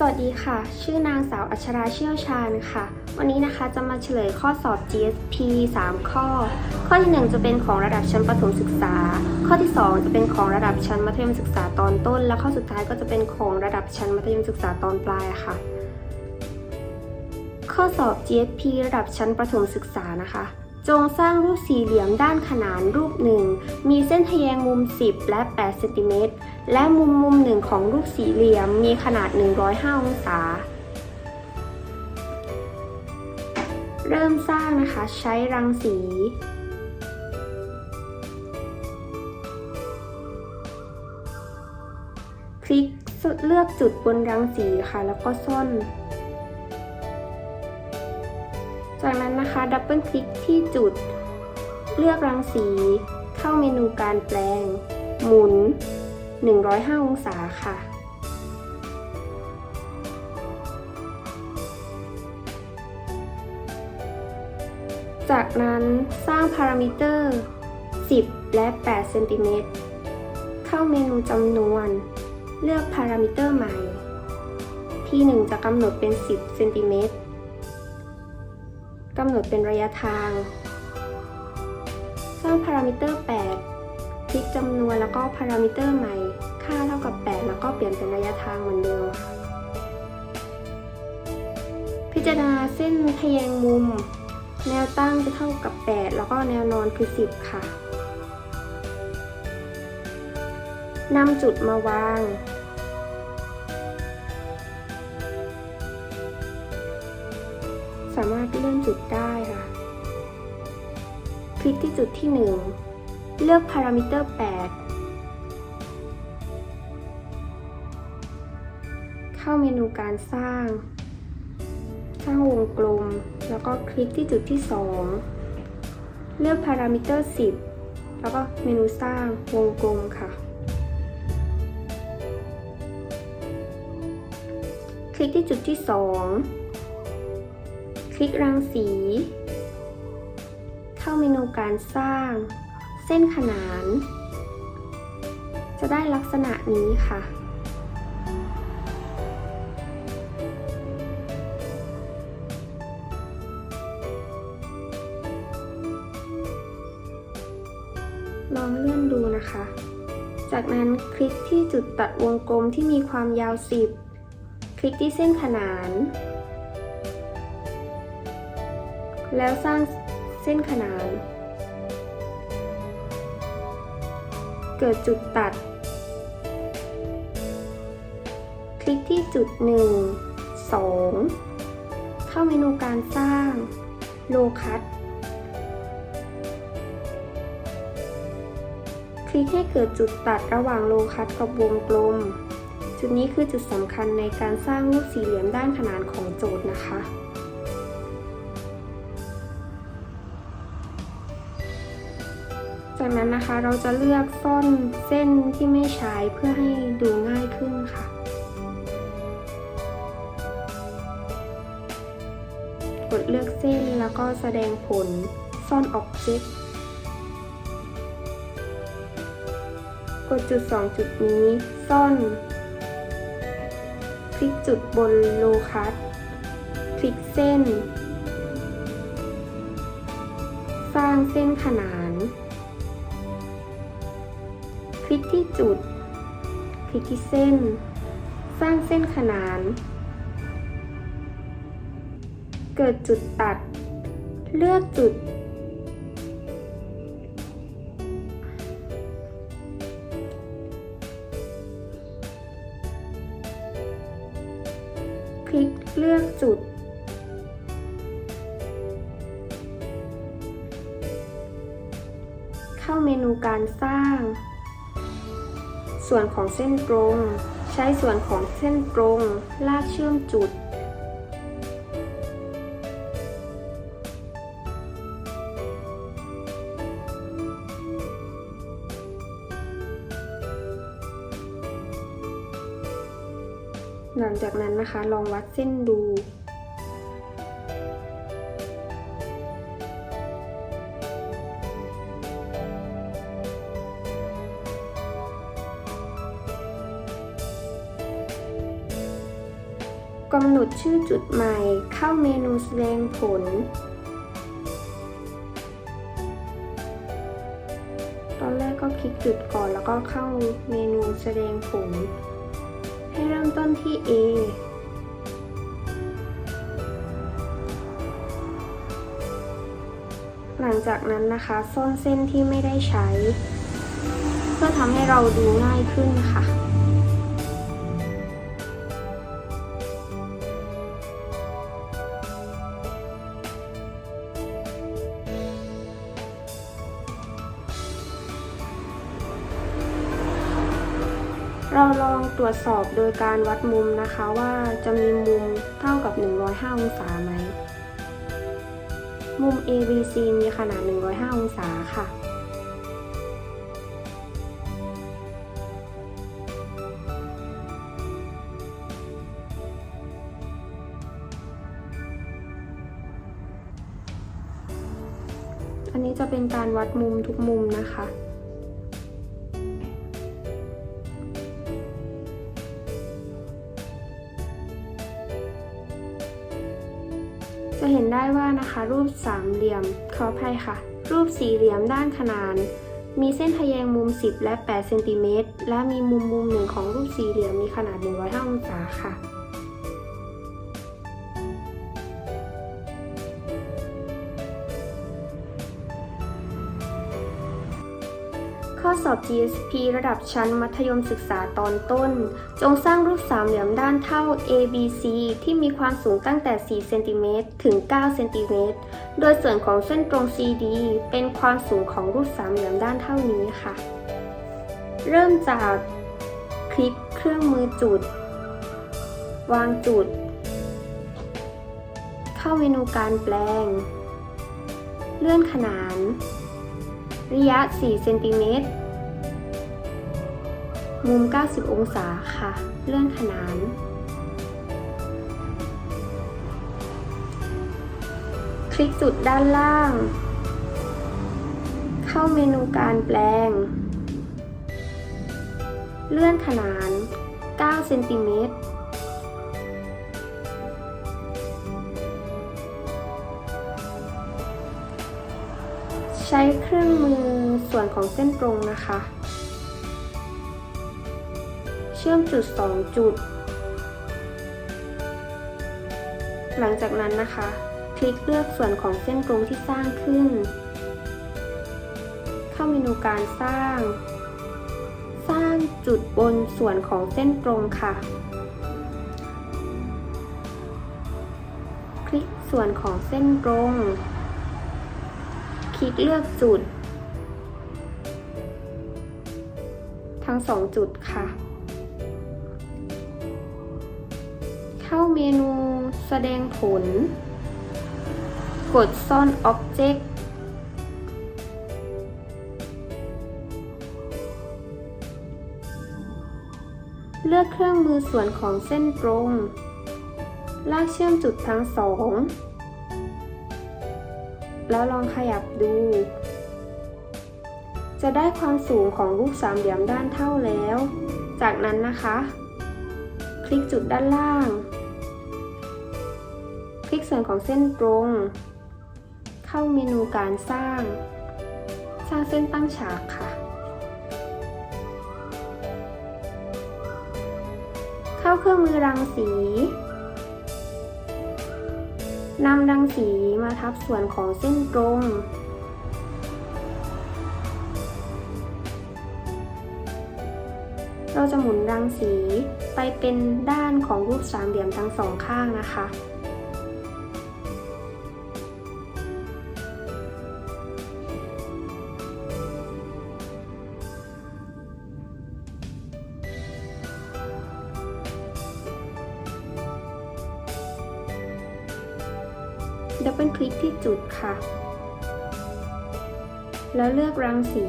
สวัสดีค่ะ ชื่อนางสาวอัชราเชี่ยวชาญค่ะ วันนี้นะคะจะมาเฉลยข้อสอบ GSP 3 ข้อ ข้อที่ 1 จะเป็นของระดับชั้นประถมศึกษา ข้อที่ 2 จะเป็นของระดับชั้นมัธยมศึกษาตอนต้น และข้อสุดท้ายก็จะเป็นของระดับชั้นมัธยมศึกษาตอนปลายค่ะ ข้อสอบ GSP ระดับชั้นประถมศึกษานะคะ จงสร้างรูปสี่เหลี่ยมด้านขนานรูปหนึ่งมีเส้นทะแยงมุม 10 และ 8 เซนติเมตร และมุมมุมหนึ่งของรูปสี่เหลี่ยมมีขนาด 105 องศา เริ่มสร้างนะคะใช้รังสีคลิกเลือกจุดบนรังสีค่ะ แล้วก็ซ่อน จากนั้นนะคะดับเบิลคลิกที่จุด เลือกรังสี เข้าเมนูการแปลง หมุน 105 องศาค่ะ จากนั้นสร้างพารามิเตอร์ 10 และ 8 เซนติเมตร เข้าเมนูจำนวน เลือกพารามิเตอร์ใหม่ ที่ 1 จะกำหนดเป็น 10 เซนติเมตร กำหนดเป็นระยะทาง สร้างพารามิเตอร์ 8 คลิกจำนวนแล้วก็พารามิเตอร์ใหม่ ค่าเท่ากับ 8 แล้วก็เปลี่ยนเป็นระยะทางเหมือนเดิมพิจารณาเส้นทะแยงมุม แนวตั้งจะเท่ากับ 8 แล้วก็แนวนอนคือ 10 ค่ะนำจุดมาวางสามารถ จุดได้ค่ะ คลิกที่จุดที่ 1 เลือกพารามิเตอร์ 8 เข้าเมนูการสร้าง สร้างวงกลม แล้วก็คลิกที่จุดที่ 2 เลือกพารามิเตอร์ 10 แล้วก็เมนูสร้างวงกลมค่ะคลิกที่จุดที่ 2 ลิกรังสี เข้าเมนูการสร้าง เส้นขนาน จะได้ลักษณะนี้ค่ะ ลองเลื่อนดูนะคะ จากนั้นคลิกที่จุดตัดวงกลมที่มีความยาว 10 คลิกที่เส้นขนาน แล้วสร้างเส้นขนาน เกิดจุดตัด คลิกที่จุด 1 2 เข้าเมนูการสร้างโลคัตคลิกให้เกิดจุดตัดระหว่างโลคัสกับวงกลม จุดนี้คือจุดสำคัญในการสร้างรูปสี่เหลี่ยมด้านขนานของโจทย์นะคะ จากนั้นนะคะเราจะเลือกซ่อนเส้นที่ไม่ใช้เพื่อให้ดูง่ายขึ้นค่ะ กดเลือกเส้นแล้วก็แสดงผลซ่อน Object กดจุด 2 จุดนี้ซ่อน คลิกจุดบนโลคัสคลิกเส้น สร้างเส้นขนาน จุด คลิกที่เส้น สร้างเส้นขนาน เกิดจุดตัด เลือกจุด คลิกเลือกจุดเข้าเมนูการสร้าง ส่วนของเส้นตรง ใช้ส่วนของเส้นตรง ลากเชื่อมจุด หลังจากนั้นนะคะลองวัดเส้นดู กำหนดชื่อจุดใหม่ เข้าเมนูแสดงผล ตอนแรกก็คลิกจุดก่อนแล้วก็เข้าเมนูแสดงผล ให้เริ่มต้นที่ A หลังจากนั้นนะคะซ่อนเส้นที่ไม่ได้ใช้ เพื่อทำให้เราดูง่ายขึ้นค่ะ วจสอบโดยการวัดมุมนะคะว่าจะมีมุมเท่ากับ 105 องศาไหม มุม ABC มีขนาด 105 องศาค่ะ อันนี้จะเป็นการวัดมุมทุกมุมนะคะจะ นะคะ รูปสามเหลี่ยมขออภัยค่ะ รูปสี่เหลี่ยมด้านขนาน มีเส้นทะแยงมุม 10 และ8เซนติเมตรและมีมุมมุมหนึ่งของรูปสี่เหลี่ยมมีขนาด 105องศาค่ะ ข้อสอบ GSP ระดับชั้นมัธยมศึกษาตอนต้น จงสร้างรูปสามเหลี่ยมด้านเท่า ABC ที่มีความสูงตั้งแต่ 4 เซนติเมตรถึง 9 เซนติเมตร โดยส่วนของเส้นตรง CD เป็นความสูงของรูปสามเหลี่ยมด้านเท่านี้ค่ะ เริ่มจากคลิกเครื่องมือจุด วางจุด เข้าเมนูการแปลง เลื่อนขนาน ระยะ 4 เซนติเมตร มุม 90 องศาค่ะ เลื่อนขนาน คลิกจุดด้านล่าง เข้าเมนูการแปลง เลื่อนขนาน 9 เซนติเมตร ใช้เครื่องมือส่วนของเส้นตรงนะคะ เชื่อมจุด 2 จุด หลังจากนั้นนะคะ คลิกเลือกส่วนของเส้นตรงที่สร้างขึ้น เข้าเมนูการสร้าง สร้างจุดบนส่วนของเส้นตรงค่ะ คลิกส่วนของเส้นตรง ลิกเลือกจุด ทั้งสองจุดค่ะ เข้าเมนูแสดงผล กดซ่อน Object เลือกเครื่องมือส่วนของเส้นตรง ลากเชื่อมจุดทั้งสอง แล้วลองขยับดู จะได้ความสูงของรูปสามเหลี่ยมด้านเท่าแล้ว จากนั้นนะคะ คลิกจุดด้านล่าง คลิกส่วนของเส้นตรง เข้าเมนูการสร้าง สร้างเส้นตั้งฉากค่ะ เข้าเครื่องมือรังสี นำรังสีมาทับส่วนของเส้นตรง เราจะหมุนรังสีไปเป็นด้านของรูปสามเหลี่ยมทั้งสองข้างนะคะ ค่ะ แล้วเลือกรังสี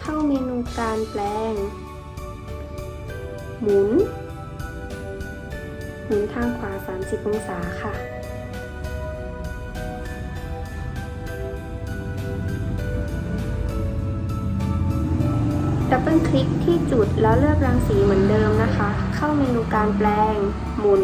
เข้าเมนูการแปลง หมุน หมุนทางขวา 30 องศาค่ะดับเบิลคลิกที่จุดแล้วเลือกรังสีเหมือนเดิมนะคะ เข้าเมเมนูการแปลง หมุน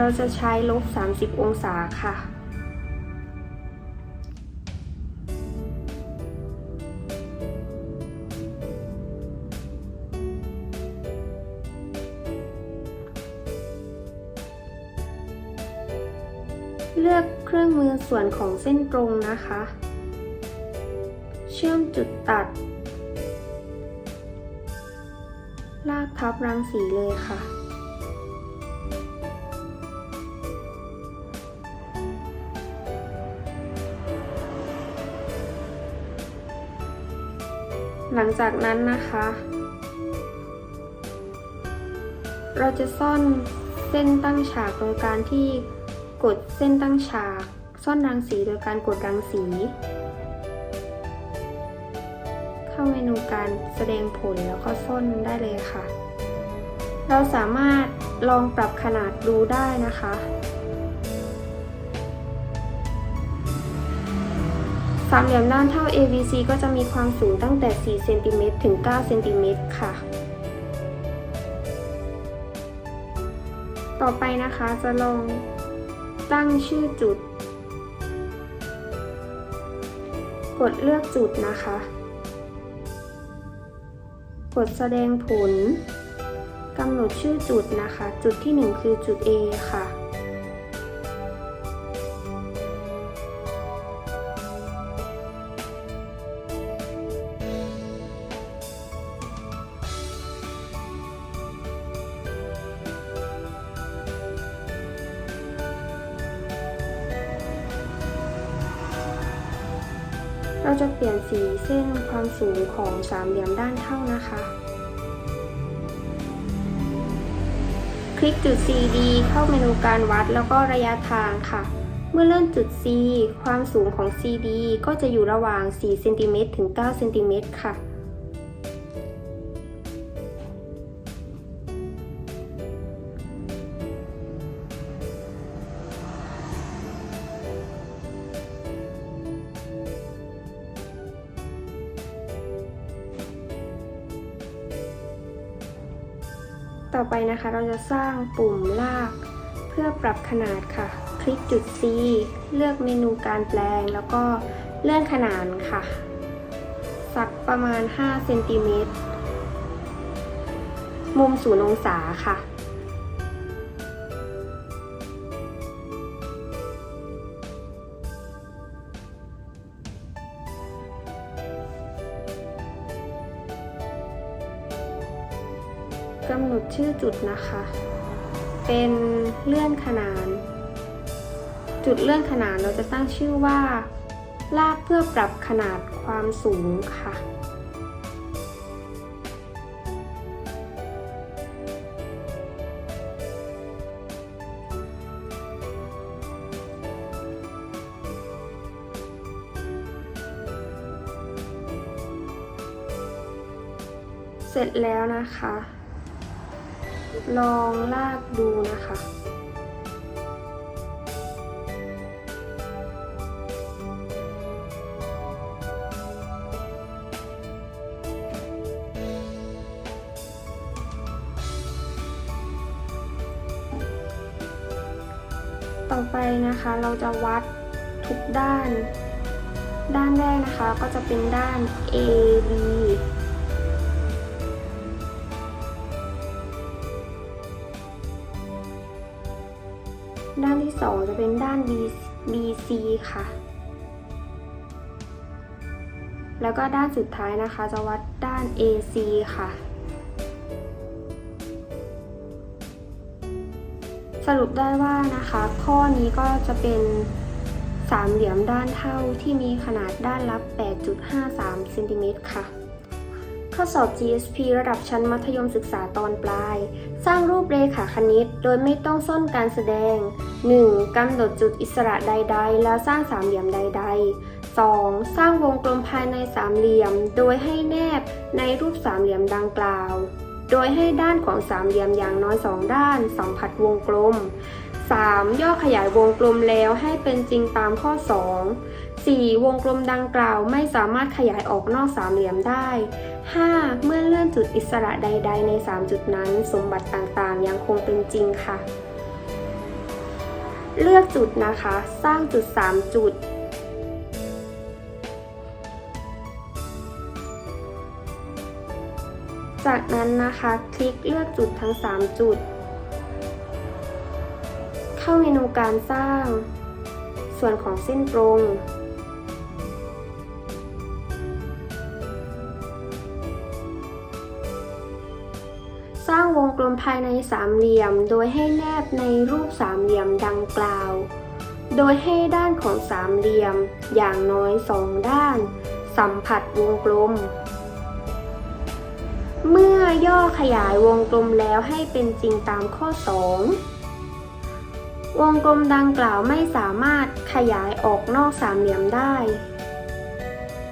เราจะใช้ลบ 30 องศาค่ะ เลือกเครื่องมือส่วนของเส้นตรงนะคะ เชื่อมจุดตัด ลากทับรังสีเลยค่ะ หลังจากนั้นนะคะ เราจะซ่อนเส้นตั้งฉากโดยการที่กดเส้นตั้งฉาก ซ่อนรังสีโดยการกดรังสี เข้าเมนูการแสดงผลแล้วก็ซ่อนได้เลยค่ะ เราสามารถลองปรับขนาดดูได้นะคะ สามเหลี่ยมด้านเท่า ABC ก็จะมีความสูงตั้งแต่4เซนติเมตรถึง9เซนติเมตรค่ะ ต่อไปนะคะจะลองตั้งชื่อจุด กดเลือกจุดนะคะ กดแสดงผลกำหนดชื่อจุดนะคะ จุดที่ 1 คือจุด A ค่ะ สีเส้นความสูงของสามเหลี่ยมด้านเท่านะคะ คลิกจุด CD เข้าเมนูการวัดแล้วก็ระยะทางค่ะ เมื่อเลื่อนจุด C ความสูงของ CD ก็จะอยู่ระหว่าง4เซนติเมตรถึง9เซนติเมตรค่ะ นะคะ เราจะสร้างปุ่มลาก เพื่อปรับขนาดค่ะ คลิกจุด C เลือกเมนูการแปลง แล้วก็เลื่อนขนาดค่ะ สักประมาณ5เซนติเมตรมุมศูนย์องศาค่ะ ชื่อจุดนะคะ เป็นเลื่อนขนาน จุดเลื่อนขนานเราจะตั้งชื่อว่า ลากเพื่อปรับขนาดความสูงค่ะ เสร็จแล้วนะคะ ลองลากดูนะคะ ต่อไปนะคะเราจะวัดทุกด้าน ด้านแรกนะคะก็จะเป็นด้าน AB 2 จะเป็นด้าน B BC ค่ะ แล้วก็ด้านสุดท้ายนะคะ จะวัดด้าน AC ค่ะสรุปได้ว่านะคะ ข้อนี้ก็จะเป็นสามเหลี่ยมด้านเท่าที่มีขนาดด้านละ8.53 เซนติเมตรค่ะ ข้อสอบ GSP ระดับชั้นมัธยมศึกษาตอนปลาย สร้างรูปเรขาคณิต โดยไม่ต้องซ่อนการแสดง 1. กำหนดจุดอิสระใด ๆ แล้วสร้างสามเหลี่ยมใด ๆ 2. สร้างวงกลมภายในสามเหลี่ยม โดยให้แนบในรูปสามเหลี่ยมดังกล่าว โดยให้ด้านของสามเหลี่ยมอย่างน้อย 2 ด้านสัมผัสวงกลม 3. ย่อขยายวงกลมแล้วให้เป็นจริงตามข้อ 2 4. วงกลมดังกล่าวไม่สามารถขยายออกนอกสามเหลี่ยมได้ 5. เมื่อเลื่อนจุดอิสระใด ๆ ใน 3 จุดนั้น สมบัติต่างๆ ยังคงเป็นจริงค่ะ เลือกจุดนะคะ สร้างจุด 3 จุด จากนั้นนะคะ คลิกเลือกจุดทั้ง 3 จุด เข้าเมนูการสร้าง ส่วนของเส้นตรง ภายในสามเหลี่ยม โดยให้แนบในรูปสามเหลี่ยมดังกล่าว โดยให้ด้านของสามเหลี่ยมอย่างน้อยสองด้าน สัมผัสวงกลม เมื่อย่อขยายวงกลมแล้วให้เป็นจริงตามข้อ 2 วงกลมดังกล่าวไม่สามารถขยายออกนอกสามเหลี่ยมได้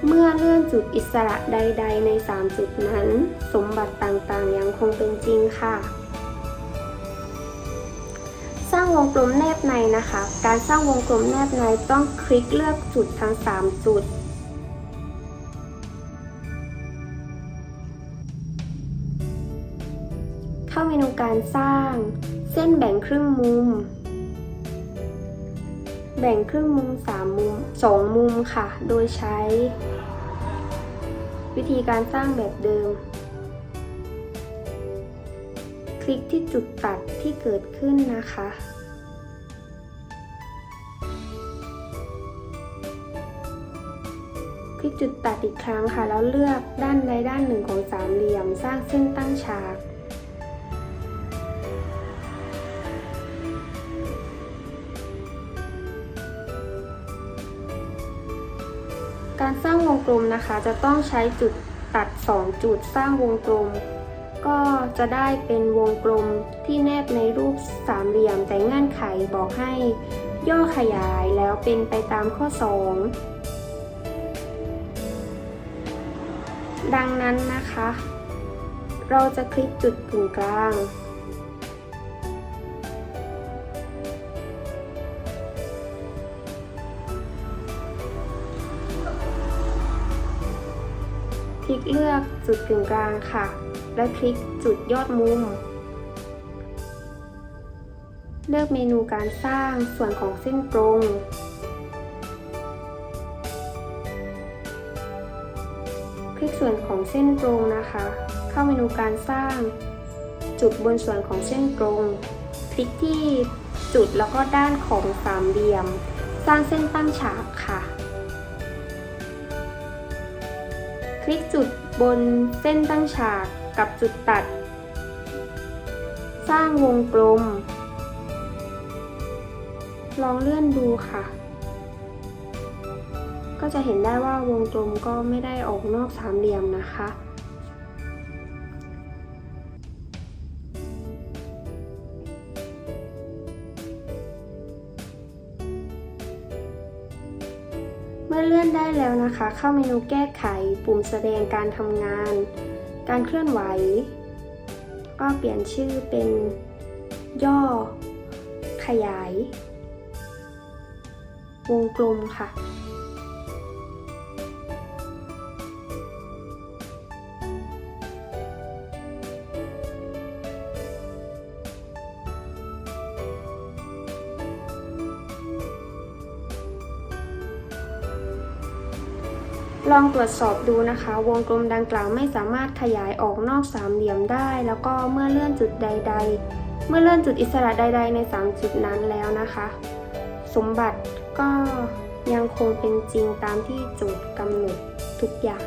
เมื่อเลื่อนจุดอิสระใด ๆ ใน 3 จุดนั้น สมบัติต่างๆ ยังคงเป็นจริงค่ะ ร้างวงกลมแนบในนะคะ การสร้างวงกลมแนบในต้องคลิกเลือกจุดทั้ง 3 จุด เข้าเมนูการสร้าง เส้นแบ่งครึ่งมุม แบ่งครึ่งมุม 3 มุม 2 มุมค่ะ โดยใช้ วิธีการสร้างแบบเดิม ลิกที่จุดตัดที่เกิดขึ้นนะคะคลิกจุดตัดอีกครั้งค่ะ แล้วเลือกด้านใดด้านหนึ่งของสามเหลี่ยม สร้างเส้นตั้งฉากการสร้างวงกลมนะคะจะต้องใช้จุดตัด 2 จุดสร้างวงกลม ก็จะได้เป็นวงกลมที่แนบในรูปสามเหลี่ยมแต่เงื่อนไขบอกให้ ย่อขยายแล้วเป็นไปตามข้อ 2 ดังนั้นนะคะ เราจะคลิกจุดกึ่งกลางคลิกเลือกจุดกึ่งกลางค่ะ และคลิกจุดยอดมุม เลือกเมนูการสร้างส่วนของเส้นตรงคลิกส่วนของเส้นตรงนะคะ เข้าเมนูการสร้าง จุดบนส่วนของเส้นตรง คลิกที่จุดแล้วก็ด้านของสามเหลี่ยม สร้างเส้นตั้งฉากค่ะ คลิกจุดบนเส้นตั้งฉาก กับจุดตัด สร้างวงกลม ลองเลื่อนดูค่ะ ก็จะเห็นได้ว่าวงกลมก็ไม่ได้ออกนอกสามเหลี่ยมนะคะ เมื่อเลื่อนได้แล้วนะคะ เข้าเมนูแก้ไขปุ่มแสดงการทำงาน การเคลื่อนไหว ก็เปลี่ยนชื่อเป็นย่อ ขยาย วงกลมค่ะ ลองตรวจสอบดูนะคะ วงกลมดังกล่าวไม่สามารถขยายออกนอกสามเหลี่ยมได้ แล้วก็เมื่อเลื่อนจุดใด ๆ เมื่อเลื่อนจุดอิสระใด ๆ ใน 3 จุดนั้นแล้วนะคะ สมบัติก็ยังคงเป็นจริงตามที่โจทย์กำหนดทุกอย่าง